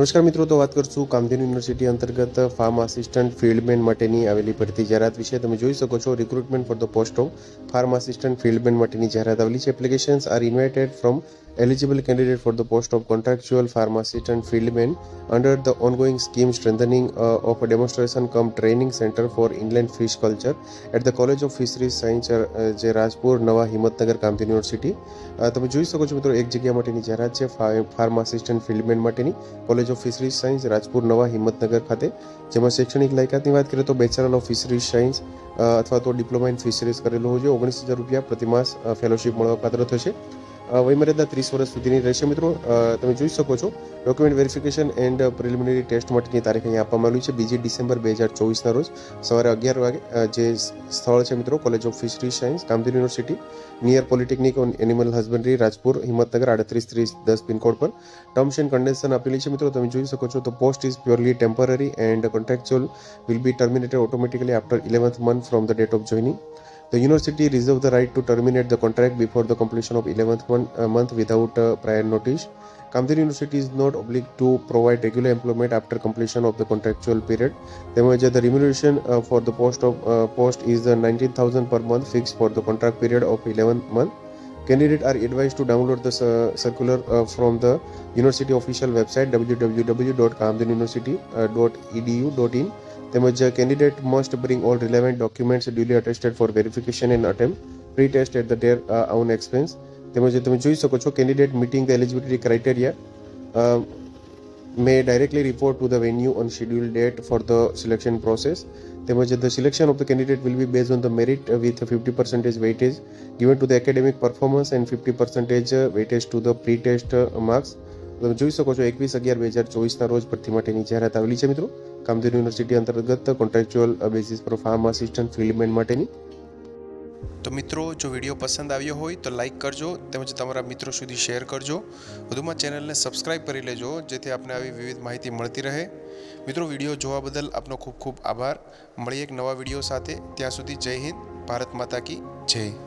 નમસ્કાર મિત્રો તો વાત કરશું કામધેનુ યુનિવર્સિટી અંતર્ગત ફાર્મ આસિસ્ટન્ટ ફિલ્ડમેન માટેની આવેલી ભરતી જાહેરાત વિશે તમે જોઈ શકો છો recruitment for the post of farm assistant fieldman માટેની જાહેરાત આવેલી છે applications are invited from eligible candidate for the post of contractual farm assistant fieldman under the ongoing scheme strengthening of demonstration cum training centre for inland fish culture at the college of fisheries science જે Rajpur Nava Himmatnagar Kamdhenu university તમે જોઈ શકો છો મિત્રો એક જગ્યા માટેની જાહેરાત છે ફાર્મ આસિસ્ટન્ટ ફિલ્ડમેન માટેની college college of fisheries science Rajpur Nava Himmatnagar ખાતે જેમાં શૈક્ષણિક લાયકાતની વાત કરીએ તો બેચલર ઓફ ફિશરીઝ સાયન્સ અથવા તો ડિપ્લોમા ઇન ફિશરીઝ કરેલો હોય ઓગણીસ હજાર રૂપિયા પ્રતિમાસ ફેલોશિપ મળવા પાત્ર થશે વયમર્યાદા ત્રીસ વર્ષ સુધીની રહેશે મિત્રો તમે જોઈ શકો છો document verification and preliminary test માટેની તારીખ અહીંયા આપવામાં આવી છે બીજી ડિસેમ્બર બે હજાર ચોવીસના રોજ સવારે અગિયાર વાગે જે સ્થળ છે મિત્રો college of fishery science Kamdhenu university near polytechnic on animal husbandry Rajpur Himmatnagar આડત્રીસ ત્રીસ દસ પિનકોડ પર ટર્મ્સ એન્ડ કન્ડિશન આપેલી છે મિત્રો તમે જોઈ શકો છો તો post is purely temporary and contractual will be terminated automatically after eleventh month from the date of joining The university reserves the right to terminate the contract before the completion of 11th uh, month, without prior notice. Kamdir University is not obliged to provide regular employment after completion of the contractual period. The, major, the remuneration uh, for the post of uh, post is uh, 19,000 per month fixed for the contract period of 11 months. Candidates are advised to download the uh, circular uh, from the university official website www.kamdiruniversity.edu.in the major candidate must bring all relevant documents duly attested for verification and attempt pre-test at their uh, own expense. The major, candidate meeting the eligibility criteria um, may directly report to the venue on scheduled date for the selection process. The selection of the candidate will be based on the merit with 50% weightage given to the academic performance and 50% uh, weightage to the pre-test uh, marks. તમે જોઈ શકો છો એકવીસ અગિયાર બે હજાર ચોવીસના રોજ ભરતી માટેની જાહેરાત આવેલી છે મિત્રો કામધેનુ યુનિવર્સિટી અંતર્ગત કોન્ટ્રાક્ચ્યુઅલ બેસિસ પર ફાર્મ આસિસ્ટન્ટ ફિલ્ડમેન માટેની તો મિત્રો જો વિડીયો પસંદ આવ્યો હોય તો લાઇક કરજો તેમજ તમારા મિત્રો સુધી શેર કરજો વધુમાં ચેનલને સબસ્ક્રાઇબ કરી લેજો જેથી આપને આવી વિવિધ માહિતી મળતી રહે મિત્રો વિડીયો જોવા બદલ આપનો ખૂબ ખૂબ આભાર મળીએ એક નવા વિડીયો સાથે ત્યાં સુધી જય હિન્દ ભારત માતા કી જય